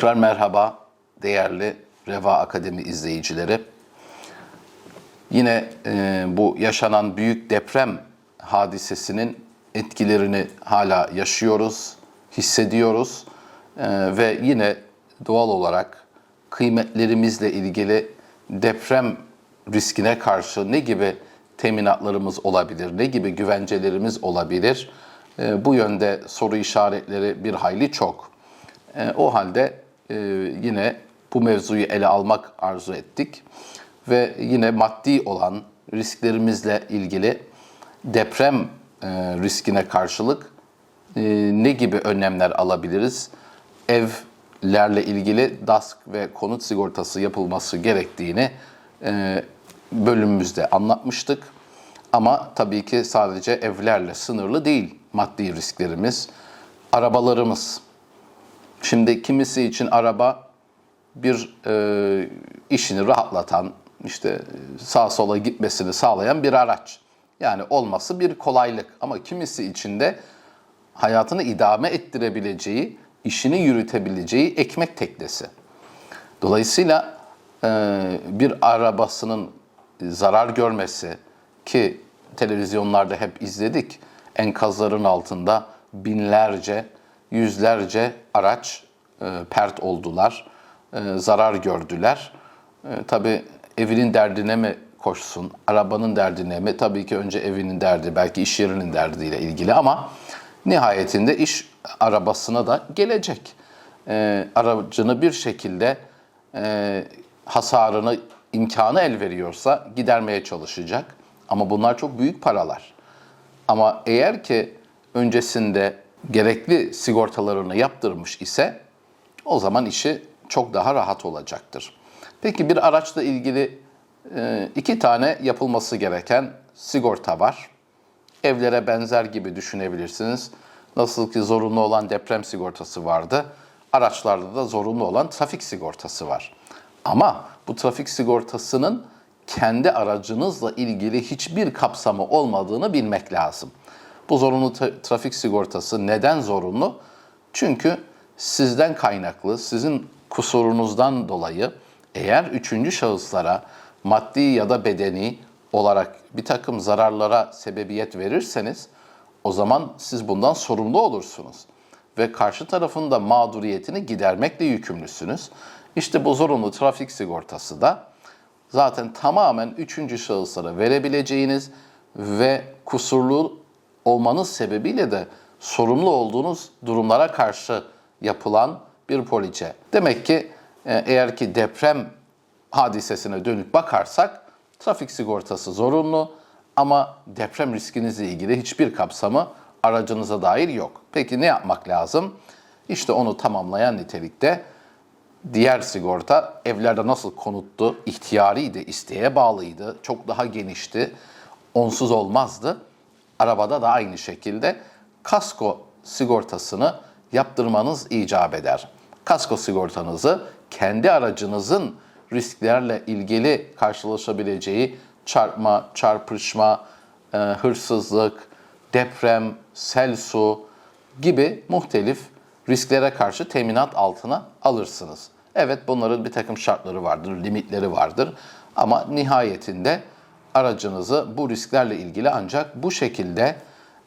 Tekrar merhaba değerli Reva Akademi izleyicileri. Yine e, bu yaşanan büyük deprem hadisesinin etkilerini hala yaşıyoruz, hissediyoruz E, ve yine doğal olarak kıymetlerimizle ilgili deprem riskine karşı ne gibi teminatlarımız olabilir, ne gibi güvencelerimiz olabilir? E, bu yönde soru işaretleri bir hayli çok. E, o halde e, yine bu mevzuyu ele almak arzu ettik ve yine maddi olan risklerimizle ilgili deprem e, riskine karşılık e, ne gibi önlemler alabiliriz? Evlerle ilgili DASK ve konut sigortası yapılması gerektiğini e, bölümümüzde anlatmıştık. Ama tabii ki sadece evlerle sınırlı değil maddi risklerimiz, arabalarımız. Şimdi kimisi için araba bir e, işini rahatlatan, işte sağa sola gitmesini sağlayan bir araç. Yani olması bir kolaylık ama kimisi için de hayatını idame ettirebileceği, işini yürütebileceği ekmek teknesi. Dolayısıyla e, bir arabasının zarar görmesi ki televizyonlarda hep izledik enkazların altında binlerce, yüzlerce araç e, pert oldular, e, zarar gördüler. E, tabii evinin derdine mi koşsun, arabanın derdine mi? Tabii ki önce evinin derdi, belki iş yerinin derdiyle ilgili ama nihayetinde iş arabasına da gelecek. E, aracını bir şekilde e, hasarını, imkanı el veriyorsa gidermeye çalışacak. Ama bunlar çok büyük paralar. Ama eğer ki öncesinde gerekli sigortalarını yaptırmış ise o zaman işi çok daha rahat olacaktır. Peki bir araçla ilgili e, iki tane yapılması gereken sigorta var. Evlere benzer gibi düşünebilirsiniz. Nasıl ki zorunlu olan deprem sigortası vardı, araçlarda da zorunlu olan trafik sigortası var. Ama bu trafik sigortasının kendi aracınızla ilgili hiçbir kapsamı olmadığını bilmek lazım. Bu zorunlu tra- trafik sigortası neden zorunlu? Çünkü sizden kaynaklı, sizin kusurunuzdan dolayı eğer üçüncü şahıslara maddi ya da bedeni olarak bir takım zararlara sebebiyet verirseniz o zaman siz bundan sorumlu olursunuz ve karşı tarafın da mağduriyetini gidermekle yükümlüsünüz. İşte bu zorunlu trafik sigortası da zaten tamamen üçüncü şahıslara verebileceğiniz ve kusurlu olmanız sebebiyle de sorumlu olduğunuz durumlara karşı yapılan bir poliçe. Demek ki e, eğer ki deprem hadisesine dönüp bakarsak trafik sigortası zorunlu ama deprem riskinizle ilgili hiçbir kapsamı aracınıza dair yok. Peki ne yapmak lazım? İşte onu tamamlayan nitelikte diğer sigorta evlerde nasıl konuttu, ihtiyariydi, isteğe bağlıydı, çok daha genişti, onsuz olmazdı. Arabada da aynı şekilde kasko sigortasını yaptırmanız icap eder. Kasko sigortanızı kendi aracınızın risklerle ilgili karşılaşabileceği çarpma, çarpışma, e, hırsızlık, deprem, sel su gibi muhtelif risklere karşı teminat altına alırsınız. Evet bunların bir takım şartları vardır, limitleri vardır ama nihayetinde aracınızı bu risklerle ilgili ancak bu şekilde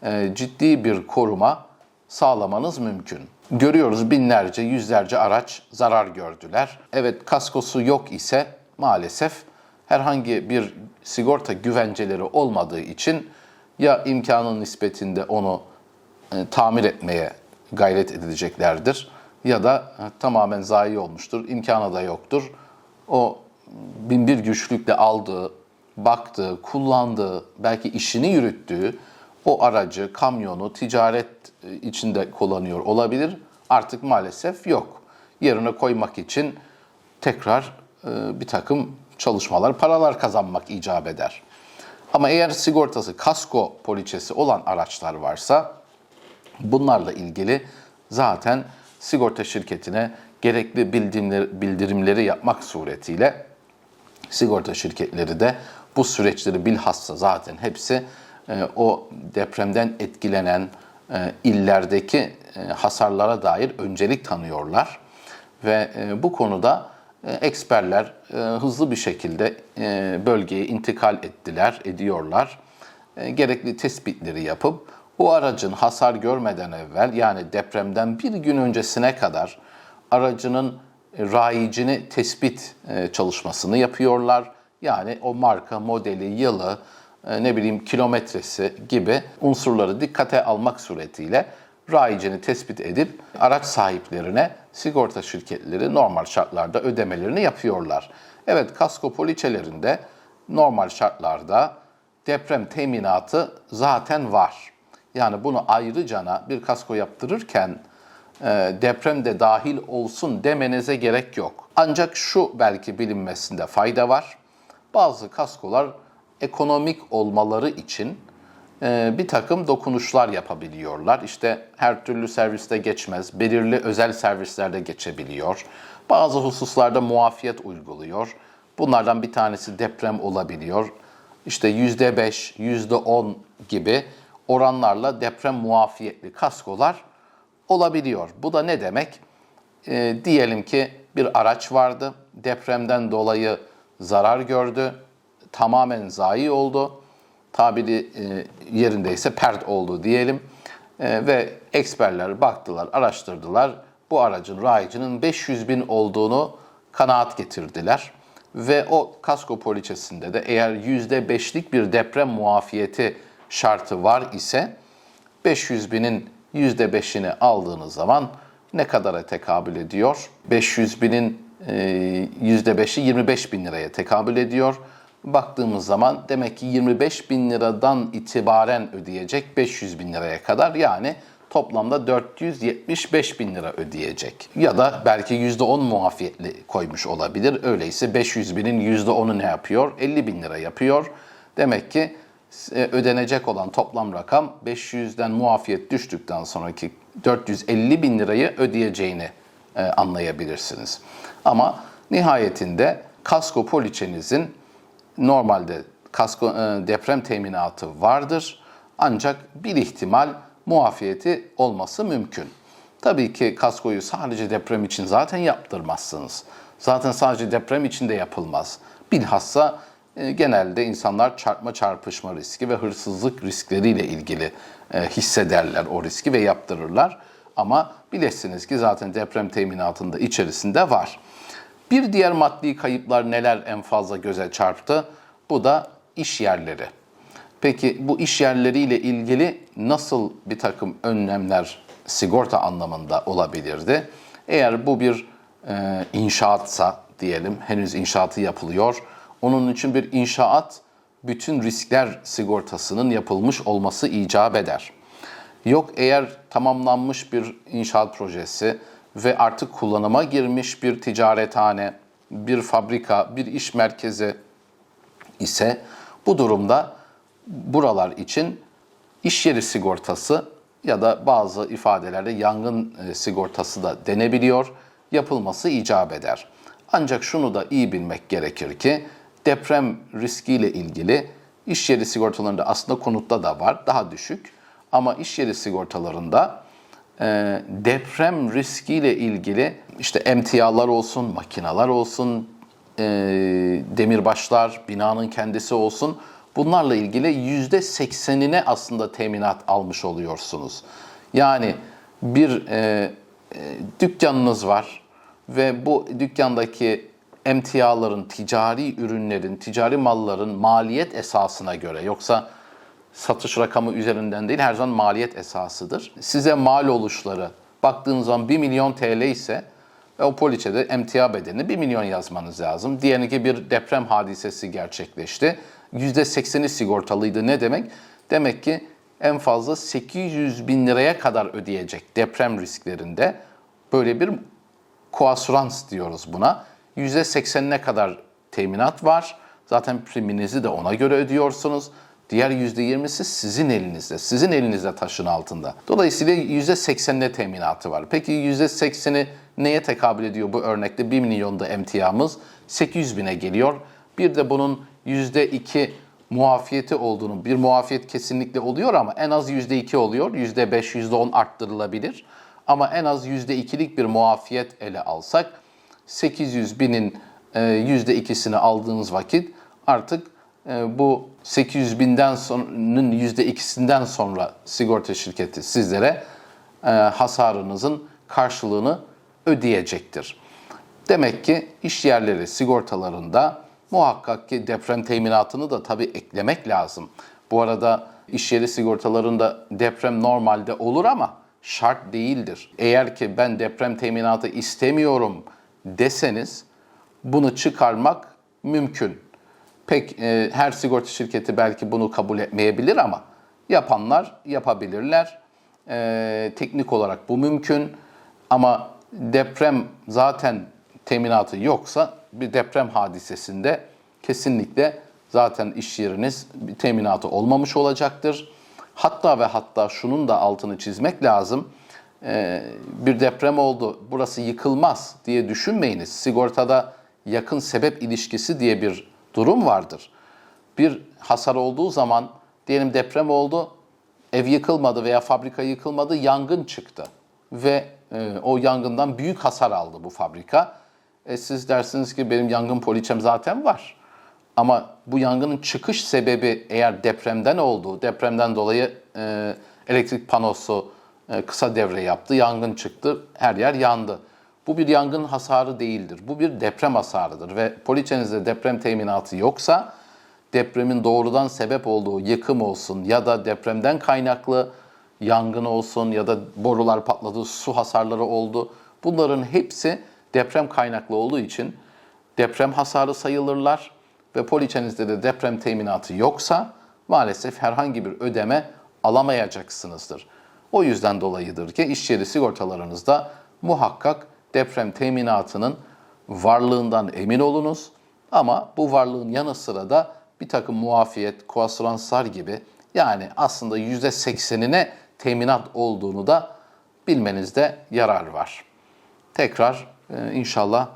e, ciddi bir koruma sağlamanız mümkün. Görüyoruz binlerce, yüzlerce araç zarar gördüler. Evet kaskosu yok ise maalesef herhangi bir sigorta güvenceleri olmadığı için ya imkanın nispetinde onu e, tamir etmeye gayret edileceklerdir ya da e, tamamen zayi olmuştur, imkanı da yoktur. O binbir güçlükle aldığı, baktığı, kullandığı, belki işini yürüttüğü o aracı, kamyonu ticaret e, içinde kullanıyor olabilir. Artık maalesef yok. Yerine koymak için tekrar e, bir takım çalışmalar, paralar kazanmak icap eder. Ama eğer sigortası kasko poliçesi olan araçlar varsa bunlarla ilgili zaten sigorta şirketine gerekli bildirimleri, bildirimleri yapmak suretiyle sigorta şirketleri de bu süreçleri bilhassa zaten hepsi e, o depremden etkilenen e, illerdeki e, hasarlara dair öncelik tanıyorlar Ve bu konuda e, eksperler hızlı bir şekilde bölgeye intikal ettiler, ediyorlar. Gerekli tespitleri yapıp o aracın hasar görmeden evvel yani depremden bir gün öncesine kadar aracının rayicini tespit çalışmasını yapıyorlar. Yani o marka, modeli, yılı, e, ne bileyim kilometresi gibi unsurları dikkate almak suretiyle rayicini tespit edip araç sahiplerine sigorta şirketleri normal şartlarda ödemelerini yapıyorlar. Evet kasko poliçelerinde normal şartlarda deprem teminatı zaten var. Yani bunu ayrıcana bir kasko yaptırırken e, deprem de dahil olsun demenize gerek yok. Ancak şu belki bilinmesinde fayda var. Bazı kaskolar ekonomik olmaları için e, bir takım dokunuşlar yapabiliyorlar. İşte her türlü serviste geçmez, belirli özel servislerde geçebiliyor. Bazı hususlarda muafiyet uyguluyor. Bunlardan bir tanesi deprem olabiliyor. İşte %5, %10 gibi oranlarla deprem muafiyetli kaskolar olabiliyor. Bu da ne demek? E, diyelim ki bir araç vardı, depremden dolayı zarar gördü, tamamen zayi oldu, tabiri e, yerindeyse pert oldu diyelim E, ve eksperler baktılar, araştırdılar. Bu aracın rayicinin 500 bin olduğunu kanaat getirdiler. Ve o kasko poliçesinde de eğer %5'lik bir deprem muafiyeti şartı var ise 500 binin %5'ini aldığınız zaman ne kadara tekabül ediyor? 500 binin %5'i 25 bin liraya tekabül ediyor. Baktığımız zaman demek ki 25 bin liradan itibaren ödeyecek 500 bin liraya kadar yani toplamda 475 bin lira ödeyecek. Ya da belki %10 muafiyetli koymuş olabilir. Öyleyse 500 binin %10'u ne yapıyor? 50 bin lira yapıyor. Demek ki e, ödenecek olan toplam rakam 500'den muafiyet düştükten sonraki 450 bin lirayı ödeyeceğini e, anlayabilirsiniz. Ama nihayetinde kasko poliçenizin normalde kasko e, deprem teminatı vardır. Ancak bir ihtimal muafiyeti olması mümkün. Tabii ki kaskoyu sadece deprem için zaten yaptırmazsınız. Zaten sadece deprem için de yapılmaz. Bilhassa e, genelde insanlar çarpma çarpışma riski ve hırsızlık riskleriyle ilgili hissederler o riski ve yaptırırlar. Ama bilesiniz ki zaten deprem teminatında içerisinde var. Bir diğer maddi kayıplar neler en fazla göze çarptı? Bu da iş yerleri. Peki bu iş yerleriyle ilgili nasıl bir takım önlemler sigorta anlamında olabilirdi? Eğer bu bir e, inşaatsa diyelim, henüz inşaatı yapılıyor. Onun için bir inşaat bütün riskler sigortasının yapılmış olması icap eder. Yok eğer tamamlanmış bir inşaat projesi ve artık kullanıma girmiş bir ticarethane, bir fabrika, bir iş merkezi ise bu durumda buralar için iş yeri sigortası ya da bazı ifadelerde yangın e, sigortası da denebiliyor, yapılması icap eder. Ancak şunu da iyi bilmek gerekir ki deprem riskiyle ilgili iş yeri sigortalarında aslında konutta da var, daha düşük. Ama iş yeri sigortalarında e, deprem riskiyle ilgili işte emtialar olsun, makinalar olsun, e, demirbaşlar, binanın kendisi olsun bunlarla ilgili yüzde seksenine aslında teminat almış oluyorsunuz. Yani bir e, e, dükkanınız var ve bu dükkandaki emtiaların, ticari ürünlerin, ticari malların maliyet esasına göre yoksa satış rakamı üzerinden değil her zaman maliyet esasıdır. Size mal oluşları baktığınız zaman 1 milyon TL ise o poliçede emtia bedelini 1 milyon yazmanız lazım. Diyelim ki bir deprem hadisesi gerçekleşti. %80'i sigortalıydı. Ne demek? Demek ki en fazla 800 bin liraya kadar ödeyecek deprem risklerinde böyle bir koasurans diyoruz buna. %80'ine kadar teminat var. Zaten priminizi de ona göre ödüyorsunuz. Diğer %20'si sizin elinizde, sizin elinizde taşın altında. Dolayısıyla %80'ine teminatı var. Peki %80'i neye tekabül ediyor bu örnekte? 1 milyonda emtiamız 800 bine geliyor. Bir de bunun %2 muafiyeti olduğunu, bir muafiyet kesinlikle oluyor ama en az %2 oluyor. %5, %10 arttırılabilir. Ama en az %2'lik bir muafiyet ele alsak 800 binin e, yüzde ikisini aldığınız vakit artık e, bu 800 binden sonranın yüzde ikisinden sonra sigorta şirketi sizlere e, hasarınızın karşılığını ödeyecektir. Demek ki iş yerleri sigortalarında muhakkak ki deprem teminatını da tabii eklemek lazım. Bu arada iş yeri sigortalarında deprem normalde olur ama şart değildir. Eğer ki ben deprem teminatı istemiyorum deseniz bunu çıkarmak mümkün. Pek e, her sigorta şirketi belki bunu kabul etmeyebilir ama yapanlar yapabilirler. E, teknik olarak bu mümkün ama deprem zaten teminatı yoksa bir deprem hadisesinde kesinlikle zaten iş yeriniz bir teminatı olmamış olacaktır. Hatta ve hatta şunun da altını çizmek lazım. Ee, bir deprem oldu, burası yıkılmaz diye düşünmeyiniz. Sigortada yakın sebep ilişkisi diye bir durum vardır. Bir hasar olduğu zaman diyelim deprem oldu, ev yıkılmadı veya fabrika yıkılmadı, yangın çıktı. Ve e, o yangından büyük hasar aldı bu fabrika. E, siz dersiniz ki benim yangın poliçem zaten var. Ama bu yangının çıkış sebebi eğer depremden oldu, depremden dolayı e, elektrik panosu e, kısa devre yaptı, yangın çıktı, her yer yandı. Bu bir yangın hasarı değildir. Bu bir deprem hasarıdır ve poliçenizde deprem teminatı yoksa depremin doğrudan sebep olduğu yıkım olsun ya da depremden kaynaklı yangın olsun ya da borular patladı, su hasarları oldu. Bunların hepsi deprem kaynaklı olduğu için deprem hasarı sayılırlar ve poliçenizde de deprem teminatı yoksa maalesef herhangi bir ödeme alamayacaksınızdır. O yüzden dolayıdır ki iş yeri sigortalarınızda muhakkak deprem teminatının varlığından emin olunuz. Ama bu varlığın yanı sıra da bir takım muafiyet, koasuranslar gibi yani aslında %80'ine teminat olduğunu da bilmenizde yarar var. Tekrar e, inşallah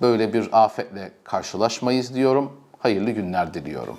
böyle bir afetle karşılaşmayız diyorum. Hayırlı günler diliyorum.